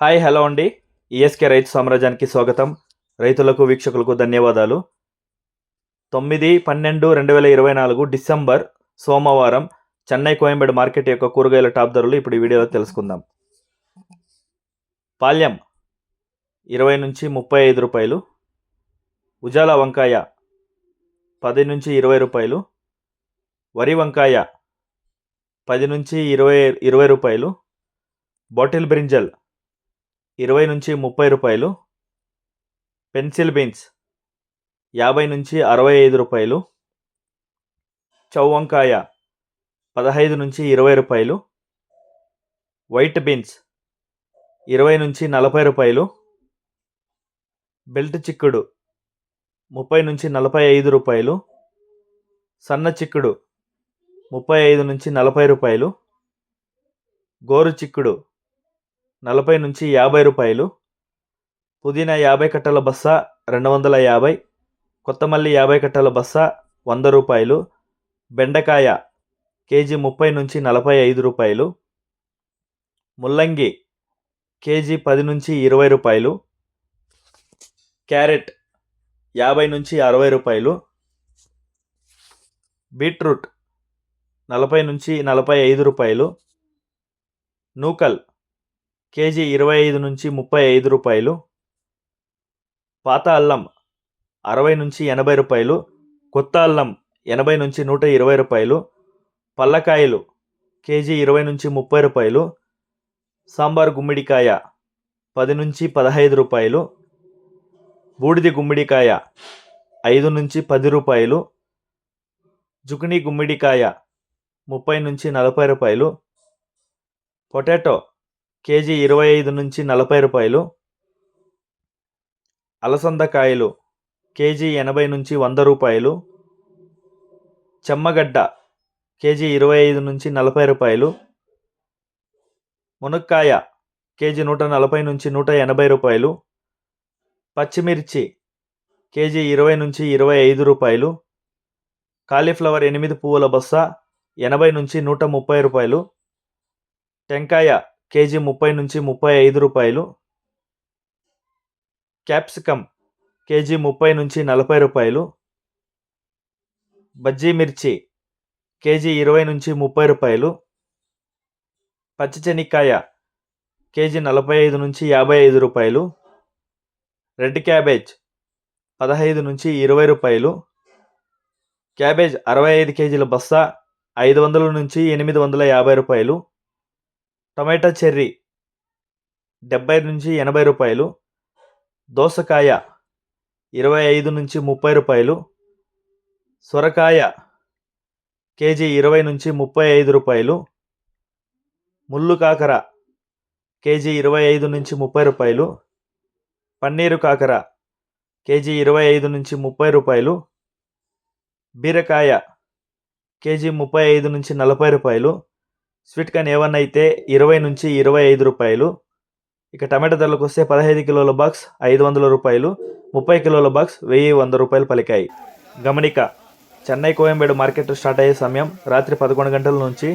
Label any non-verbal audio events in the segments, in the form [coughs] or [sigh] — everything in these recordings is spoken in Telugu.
హాయ్ హలో అండి. ఈఎస్కే రైతు సామ్రాజ్యానికి స్వాగతం. రైతులకు వీక్షకులకు ధన్యవాదాలు. తొమ్మిది పన్నెండు రెండు వేల ఇరవై నాలుగు డిసెంబర్ సోమవారం చెన్నై కోయంబేడు మార్కెట్ యొక్క కూరగాయల టాప్ ధరలు ఇప్పుడు ఈ వీడియోలో తెలుసుకుందాం. పాల్యం ఇరవై నుంచి ముప్పై ఐదు రూపాయలు. ఉజాల వంకాయ పది నుంచి ఇరవై రూపాయలు. వరి వంకాయ పది నుంచి ఇరవై ఇరవై రూపాయలు. బాటిల్ బ్రింజల్ ఇరవై నుంచి ముప్పై రూపాయలు. పెన్సిల్ బీన్స్ యాభై నుంచి అరవై ఐదు రూపాయలు. చౌవంకాయ పదహైదు నుంచి ఇరవై రూపాయలు. వైట్ బీన్స్ ఇరవై నుంచి నలభై రూపాయలు. బెల్ట్ చిక్కుడు ముప్పై నుంచి నలభై ఐదు రూపాయలు. సన్న చిక్కుడు ముప్పై ఐదు నుంచి నలభై రూపాయలు. గోరు చిక్కుడు నలభై నుంచి యాభై రూపాయలు పుదీనా యాభై కట్టల బస్స రెండు వందల యాభై కొత్తమల్లి యాభై కట్టల బస్స వంద రూపాయలు బెండకాయ కేజీ ముప్పై నుంచి నలభై ఐదు రూపాయలు ముల్లంగి కేజీ పది నుంచి ఇరవై రూపాయలు క్యారెట్ యాభై నుంచి అరవై రూపాయలు బీట్రూట్ నలభై నుంచి నలభై ఐదు రూపాయలు నూకల్ కేజీ ఇరవై ఐదు నుంచి ముప్పై ఐదు రూపాయలు పాత అల్లం అరవై నుంచి ఎనభై రూపాయలు కొత్త అల్లం ఎనభై నుంచి నూట ఇరవై రూపాయలు పల్లకాయలు కేజీ ఇరవై నుంచి ముప్పై రూపాయలు సాంబార్ గుమ్మిడికాయ పది నుంచి పదహైదు రూపాయలు బూడిది గుమ్మిడికాయ ఐదు నుంచి పది రూపాయలు జుకినీ గుమ్మిడికాయ ముప్పై నుంచి నలభై రూపాయలు పొటాటో కేజీ ఇరవై ఐదు నుంచి నలభై రూపాయలు. అలసందకాయలు కేజీ ఎనభై నుంచి వంద రూపాయలు. చెమ్మగడ్డ కేజీ ఇరవై ఐదు నుంచి నలభై రూపాయలు. మునక్కాయ కేజీ నూట నలభై నుంచి నూట ఎనభై రూపాయలు. పచ్చిమిర్చి కేజీ ఇరవై నుంచి ఇరవై ఐదు రూపాయలు. కాలీఫ్లవర్ ఎనిమిది పువ్వుల బస్తా ఎనభై నుంచి నూట ముప్పై రూపాయలు. టెంకాయ కేజీ ముప్పై నుంచి ముప్పై ఐదు రూపాయలు. క్యాప్సికమ్ కేజీ ముప్పై నుంచి నలభై రూపాయలు. బజ్జీ మిర్చి కేజీ ఇరవై నుంచి ముప్పై రూపాయలు. పచ్చి చెనిక్కాయ కేజీ నలభై ఐదు నుంచి యాభై ఐదు రూపాయలు. రెడ్ క్యాబేజ్ పదహైదు నుంచి ఇరవై రూపాయలు. క్యాబేజ్ అరవై ఐదు కేజీల బస్తా ఐదు వందల నుంచి ఎనిమిది వందల యాభై రూపాయలు. టొమాటో చెర్రీ డెబ్బై నుంచి ఎనభై రూపాయలు దోసకాయ ఇరవై ఐదు నుంచి ముప్పై రూపాయలు సొరకాయ కేజీ ఇరవై నుంచి ముప్పై ఐదు రూపాయలు ముళ్ళు కాకర కేజీ ఇరవై ఐదు నుంచి ముప్పై రూపాయలు పన్నీరు కాకర కేజీ ఇరవై ఐదు నుంచి ముప్పై రూపాయలు బీరకాయ కేజీ ముప్పై ఐదు నుంచి నలభై రూపాయలు స్వీట్ కార్న్ ఏవన్నా అయితే ఇరవై నుంచి ఇరవై ఐదు రూపాయలు ఇక టమాటా ధరలకు వస్తే పదహైదు కిలోల బాక్స్ ఐదు వందల రూపాయలు ముప్పై కిలోల బాక్స్ వెయ్యి వంద రూపాయలు పలికాయి. గమనిక చెన్నై కోయంబేడు మార్కెట్ స్టార్ట్ అయ్యే సమయం రాత్రి పదకొండు గంటల నుంచి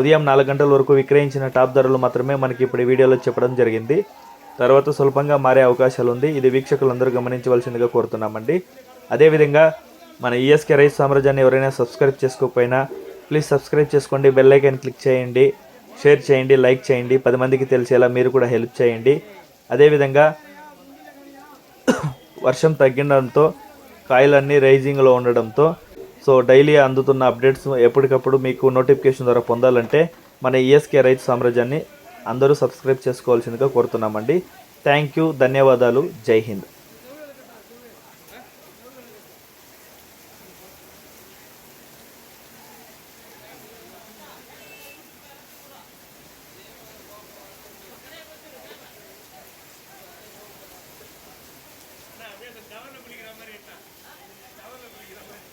ఉదయం నాలుగు గంటల వరకు విక్రయించిన టాప్ ధరలు మాత్రమే మనకి ఇప్పుడు వీడియోలో చెప్పడం జరిగింది. తర్వాత స్వల్పంగా మారే అవకాశాలు ఉంది. ఇది వీక్షకులందరూ గమనించవలసిందిగా కోరుతున్నామండి. అదేవిధంగా మన ఈఎస్కే రైస్ సామ్రాజ్యాన్ని ఎవరైనా సబ్స్క్రైబ్ చేసుకోకపోయినా ప్లీజ్ సబ్స్క్రైబ్ చేసుకోండి బెల్ ఐకాన్ క్లిక్ చేయండి షేర్ చేయండి లైక్ చేయండి. పది మందికి తెలిసేలా మీరు కూడా హెల్ప్ చేయండి. అదేవిధంగా [coughs] వర్షం తగ్గడంతో కాయలన్నీ రైజింగ్లో ఉండడంతో సో డైలీ అందుతున్న అప్డేట్స్ ఎప్పటికప్పుడు మీకు నోటిఫికేషన్ ద్వారా పొందాలంటే మన ఈఎస్కే రైతు సామ్రాజ్యాన్ని అందరూ సబ్స్క్రైబ్ చేసుకోవాల్సిందిగా కోరుతున్నామండి. థ్యాంక్ యూ ధన్యవాదాలు జై హింద్. டவரில் குளிக்கிற மாதிரி இருந்தா டவரில் குளிக்கிற மாதிரி.